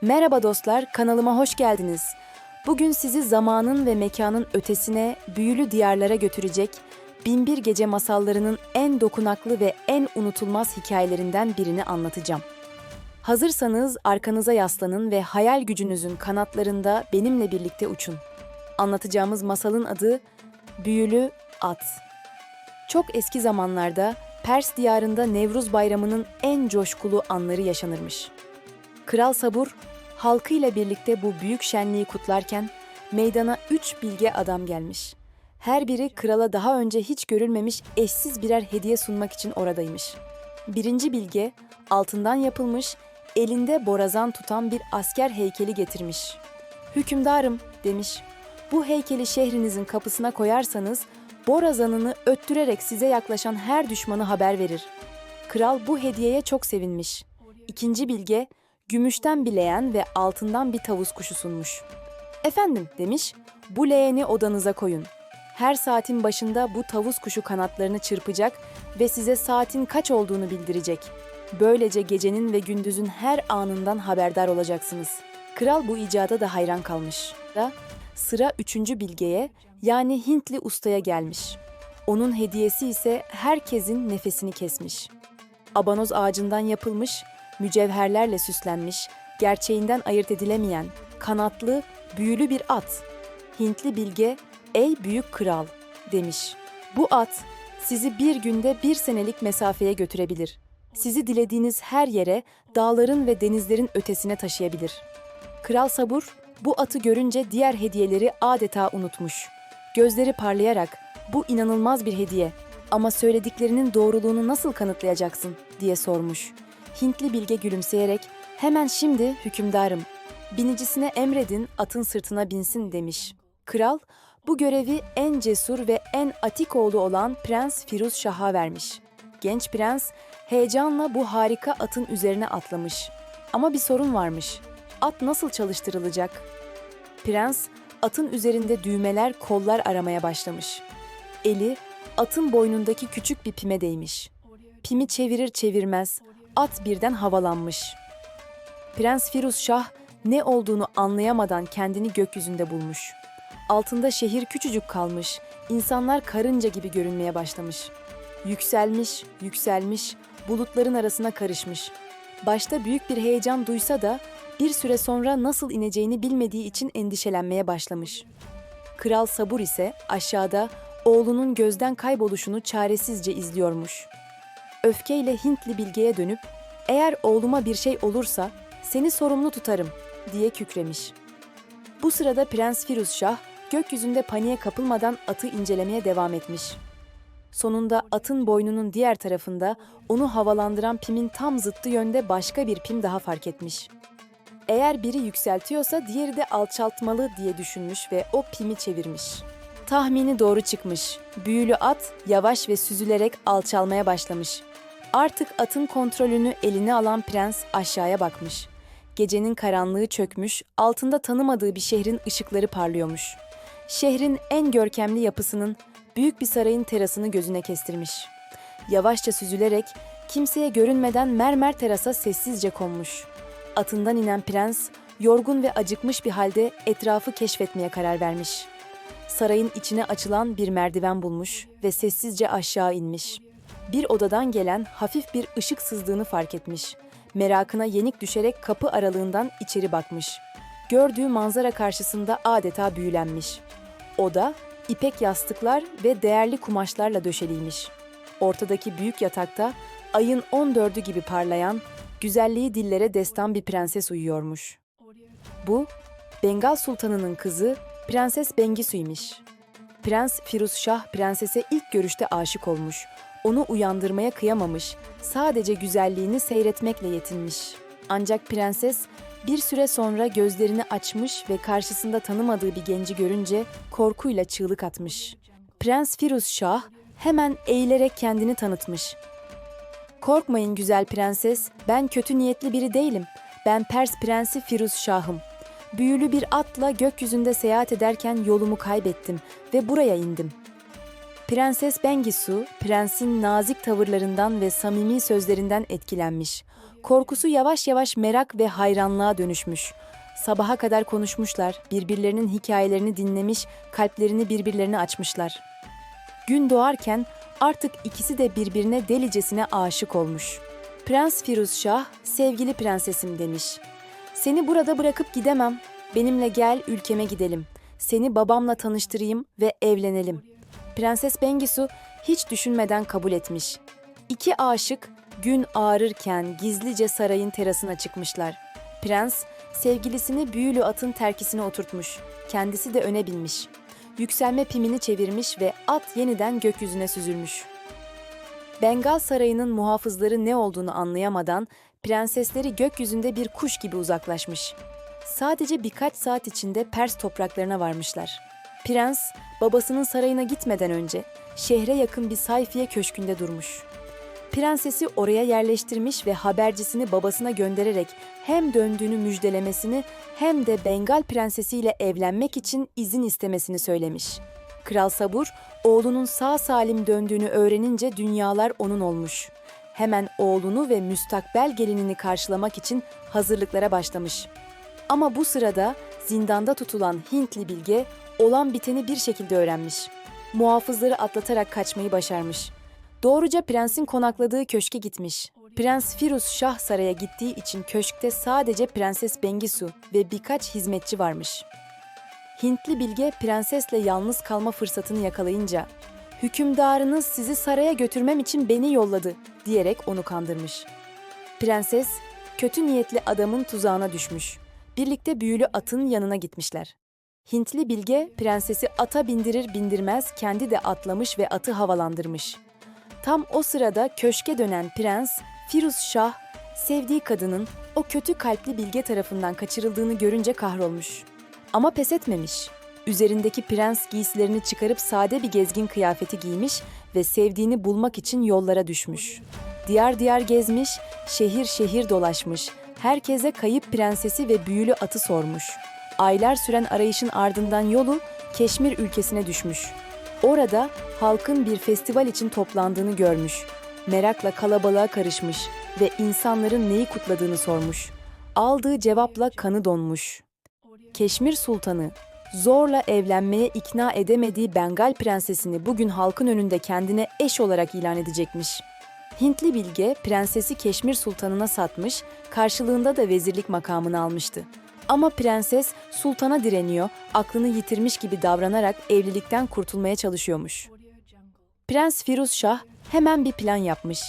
Merhaba dostlar, kanalıma hoş geldiniz. Bugün sizi zamanın ve mekanın ötesine, büyülü diyarlara götürecek Binbir Gece masallarının en dokunaklı ve en unutulmaz hikayelerinden birini anlatacağım. Hazırsanız arkanıza yaslanın ve hayal gücünüzün kanatlarında benimle birlikte uçun. Anlatacağımız masalın adı Büyülü At. Çok eski zamanlarda Pers diyarında Nevruz Bayramı'nın en coşkulu anları yaşanırmış. Kral Sabur, halkıyla birlikte bu büyük şenliği kutlarken meydana üç bilge adam gelmiş. Her biri krala daha önce hiç görülmemiş eşsiz birer hediye sunmak için oradaymış. Birinci bilge, altından yapılmış, elinde borazan tutan bir asker heykeli getirmiş. Hükümdarım, demiş, bu heykeli şehrinizin kapısına koyarsanız, borazanını öttürerek size yaklaşan her düşmanı haber verir. Kral bu hediyeye çok sevinmiş. İkinci bilge, gümüşten bir leğen ve altından bir tavus kuşu sunmuş. Efendim demiş, bu leğeni odanıza koyun. Her saatin başında bu tavus kuşu kanatlarını çırpacak ve size saatin kaç olduğunu bildirecek. Böylece gecenin ve gündüzün her anından haberdar olacaksınız. Kral bu icada da hayran kalmış. Da sıra üçüncü bilgeye yani Hintli ustaya gelmiş. Onun hediyesi ise herkesin nefesini kesmiş. Abanoz ağacından yapılmış, mücevherlerle süslenmiş, gerçeğinden ayırt edilemeyen, kanatlı, büyülü bir at. Hintli bilge, ey büyük kral, demiş. Bu at sizi bir günde bir senelik mesafeye götürebilir. Sizi dilediğiniz her yere, dağların ve denizlerin ötesine taşıyabilir. Kral Sabur, bu atı görünce diğer hediyeleri adeta unutmuş. Gözleri parlayarak, bu inanılmaz bir hediye ama söylediklerinin doğruluğunu nasıl kanıtlayacaksın diye sormuş. Hintli bilge gülümseyerek hemen şimdi hükümdarım. Binicisine emredin atın sırtına binsin demiş. Kral bu görevi en cesur ve en atik oğlu olan Prens Firuz Şah'a vermiş. Genç prens heyecanla bu harika atın üzerine atlamış. Ama bir sorun varmış. At nasıl çalıştırılacak? Prens atın üzerinde düğmeler, kollar aramaya başlamış. Eli atın boynundaki küçük bir pime değmiş. Pimi çevirir çevirmez at birden havalanmış. Prens Firuz Şah ne olduğunu anlayamadan kendini gökyüzünde bulmuş. Altında şehir küçücük kalmış, insanlar karınca gibi görünmeye başlamış. Yükselmiş, yükselmiş, bulutların arasına karışmış. Başta büyük bir heyecan duysa da bir süre sonra nasıl ineceğini bilmediği için endişelenmeye başlamış. Kral Sabur ise aşağıda oğlunun gözden kayboluşunu çaresizce izliyormuş. Öfkeyle Hintli bilgeye dönüp eğer oğluma bir şey olursa seni sorumlu tutarım diye kükremiş. Bu sırada Prens Firuz Şah gökyüzünde paniğe kapılmadan atı incelemeye devam etmiş. Sonunda atın boynunun diğer tarafında onu havalandıran pimin tam zıttı yönde başka bir pim daha fark etmiş. Eğer biri yükseltiyorsa diğeri de alçaltmalı diye düşünmüş ve o pimi çevirmiş. Tahmini doğru çıkmış. Büyülü at yavaş ve süzülerek alçalmaya başlamış. Artık atın kontrolünü eline alan prens aşağıya bakmış. Gecenin karanlığı çökmüş, altında tanımadığı bir şehrin ışıkları parlıyormuş. Şehrin en görkemli yapısının büyük bir sarayın terasını gözüne kestirmiş. Yavaşça süzülerek kimseye görünmeden mermer terasa sessizce konmuş. Atından inen prens yorgun ve acıkmış bir halde etrafı keşfetmeye karar vermiş. Sarayın içine açılan bir merdiven bulmuş ve sessizce aşağı inmiş. Bir odadan gelen hafif bir ışık sızdığını fark etmiş. Merakına yenik düşerek kapı aralığından içeri bakmış. Gördüğü manzara karşısında adeta büyülenmiş. Oda ipek yastıklar ve değerli kumaşlarla döşeliymiş. Ortadaki büyük yatakta ayın 14'ü gibi parlayan, güzelliği dillere destan bir prenses uyuyormuş. Bu, Bengal Sultanı'nın kızı Prenses Bengisu'ymuş. Prens Firuz Şah prensese ilk görüşte aşık olmuş. Onu uyandırmaya kıyamamış, sadece güzelliğini seyretmekle yetinmiş. Ancak prenses bir süre sonra gözlerini açmış ve karşısında tanımadığı bir genci görünce korkuyla çığlık atmış. Prens Firuz Şah hemen eğilerek kendini tanıtmış. Korkmayın güzel prenses, ben kötü niyetli biri değilim. Ben Pers prensi Firuz Şah'ım. Büyülü bir atla gökyüzünde seyahat ederken yolumu kaybettim ve buraya indim. Prenses Bengisu, prensin nazik tavırlarından ve samimi sözlerinden etkilenmiş. Korkusu yavaş yavaş merak ve hayranlığa dönüşmüş. Sabaha kadar konuşmuşlar, birbirlerinin hikayelerini dinlemiş, kalplerini birbirlerine açmışlar. Gün doğarken artık ikisi de birbirine delicesine aşık olmuş. Prens Firuzşah, sevgili prensesim demiş. Seni burada bırakıp gidemem. Benimle gel ülkeme gidelim. Seni babamla tanıştırayım ve evlenelim. Prenses Bengisu hiç düşünmeden kabul etmiş. İki aşık gün ağarırken gizlice sarayın terasına çıkmışlar. Prens sevgilisini büyülü atın terkisine oturtmuş. Kendisi de öne binmiş. Yükselme pimini çevirmiş ve at yeniden gökyüzüne süzülmüş. Bengal sarayının muhafızları ne olduğunu anlayamadan prensesleri gökyüzünde bir kuş gibi uzaklaşmış. Sadece birkaç saat içinde Pers topraklarına varmışlar. Prens, babasının sarayına gitmeden önce şehre yakın bir sayfiye köşkünde durmuş. Prensesi oraya yerleştirmiş ve habercisini babasına göndererek hem döndüğünü müjdelemesini hem de Bengal prensesiyle evlenmek için izin istemesini söylemiş. Kral Sabur, oğlunun sağ salim döndüğünü öğrenince dünyalar onun olmuş. Hemen oğlunu ve müstakbel gelinini karşılamak için hazırlıklara başlamış. Ama bu sırada zindanda tutulan Hintli bilge olan biteni bir şekilde öğrenmiş. Muhafızları atlatarak kaçmayı başarmış. Doğruca prensin konakladığı köşke gitmiş. Prens Firuz Şah saraya gittiği için köşkte sadece Prenses Bengisu ve birkaç hizmetçi varmış. Hintli bilge prensesle yalnız kalma fırsatını yakalayınca "Hükümdarınız sizi saraya götürmem için beni yolladı." diyerek onu kandırmış. Prenses kötü niyetli adamın tuzağına düşmüş. Birlikte büyülü atın yanına gitmişler. Hintli bilge prensesi ata bindirir bindirmez kendi de atlamış ve atı havalandırmış. Tam o sırada köşke dönen prens Firuz Şah sevdiği kadının o kötü kalpli bilge tarafından kaçırıldığını görünce kahrolmuş. Ama pes etmemiş. Üzerindeki prens giysilerini çıkarıp sade bir gezgin kıyafeti giymiş ve sevdiğini bulmak için yollara düşmüş. Diyar diyar gezmiş, şehir şehir dolaşmış. Herkese kayıp prensesi ve büyülü atı sormuş. Aylar süren arayışın ardından yolu Keşmir ülkesine düşmüş. Orada halkın bir festival için toplandığını görmüş. Merakla kalabalığa karışmış ve insanların neyi kutladığını sormuş. Aldığı cevapla kanı donmuş. Keşmir Sultanı zorla evlenmeye ikna edemediği Bengal prensesini bugün halkın önünde kendine eş olarak ilan edecekmiş. Hintli bilge prensesi Keşmir Sultanı'na satmış, karşılığında da vezirlik makamını almıştı. Ama prenses sultana direniyor, aklını yitirmiş gibi davranarak evlilikten kurtulmaya çalışıyormuş. Prens Firuz Şah hemen bir plan yapmış.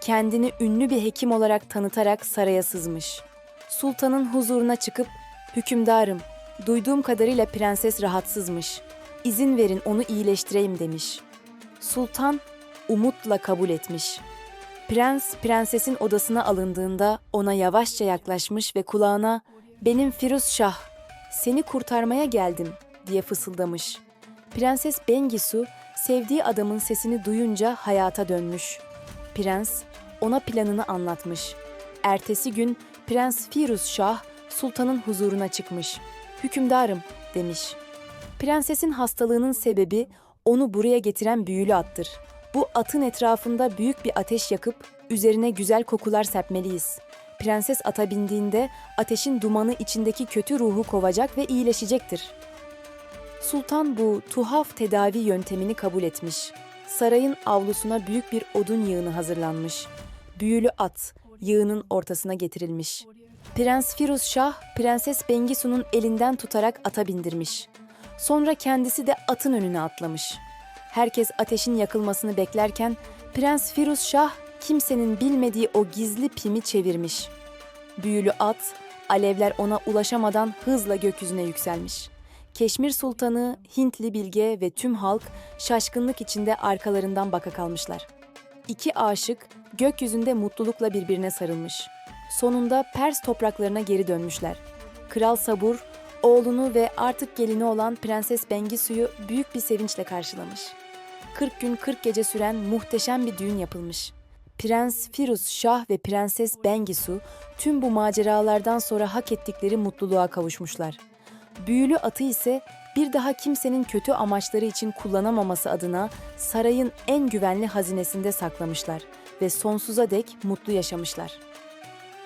Kendini ünlü bir hekim olarak tanıtarak saraya sızmış. Sultanın huzuruna çıkıp, "Hükümdarım, duyduğum kadarıyla prenses rahatsızmış. İzin verin onu iyileştireyim." demiş. Sultan umutla kabul etmiş. Prens, prensesin odasına alındığında ona yavaşça yaklaşmış ve kulağına "Benim Firuz Şah, seni kurtarmaya geldim." diye fısıldamış. Prenses Bengisu sevdiği adamın sesini duyunca hayata dönmüş. Prens ona planını anlatmış. Ertesi gün Prens Firuz Şah sultanın huzuruna çıkmış. "Hükümdarım." demiş. Prensesin hastalığının sebebi onu buraya getiren büyülü attır. Bu atın etrafında büyük bir ateş yakıp üzerine güzel kokular serpmeliyiz. Prenses ata bindiğinde ateşin dumanı içindeki kötü ruhu kovacak ve iyileşecektir. Sultan bu tuhaf tedavi yöntemini kabul etmiş. Sarayın avlusuna büyük bir odun yığını hazırlanmış. Büyülü at yığının ortasına getirilmiş. Prens Firuz Şah, Prenses Bengisu'nun elinden tutarak ata bindirmiş. Sonra kendisi de atın önüne atlamış. Herkes ateşin yakılmasını beklerken Prens Firuz Şah kimsenin bilmediği o gizli pimi çevirmiş. Büyülü at, alevler ona ulaşamadan hızla gökyüzüne yükselmiş. Keşmir Sultanı, Hintli bilge ve tüm halk şaşkınlık içinde arkalarından baka kalmışlar. İki aşık gökyüzünde mutlulukla birbirine sarılmış. Sonunda Pers topraklarına geri dönmüşler. Kral Sabur, oğlunu ve artık gelini olan Prenses Bengisu'yu büyük bir sevinçle karşılamış. 40 gün 40 gece süren muhteşem bir düğün yapılmış. Prens Firuz Şah ve Prenses Bengisu tüm bu maceralardan sonra hak ettikleri mutluluğa kavuşmuşlar. Büyülü atı ise bir daha kimsenin kötü amaçları için kullanamaması adına sarayın en güvenli hazinesinde saklamışlar ve sonsuza dek mutlu yaşamışlar.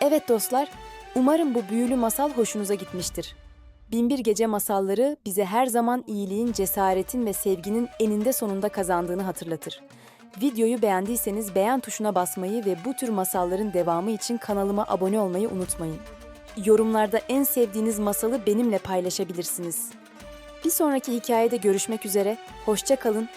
Evet dostlar, umarım bu büyülü masal hoşunuza gitmiştir. Binbir Gece masalları bize her zaman iyiliğin, cesaretin ve sevginin eninde sonunda kazandığını hatırlatır. Videoyu beğendiyseniz beğen tuşuna basmayı ve bu tür masalların devamı için kanalıma abone olmayı unutmayın. Yorumlarda en sevdiğiniz masalı benimle paylaşabilirsiniz. Bir sonraki hikayede görüşmek üzere, hoşça kalın,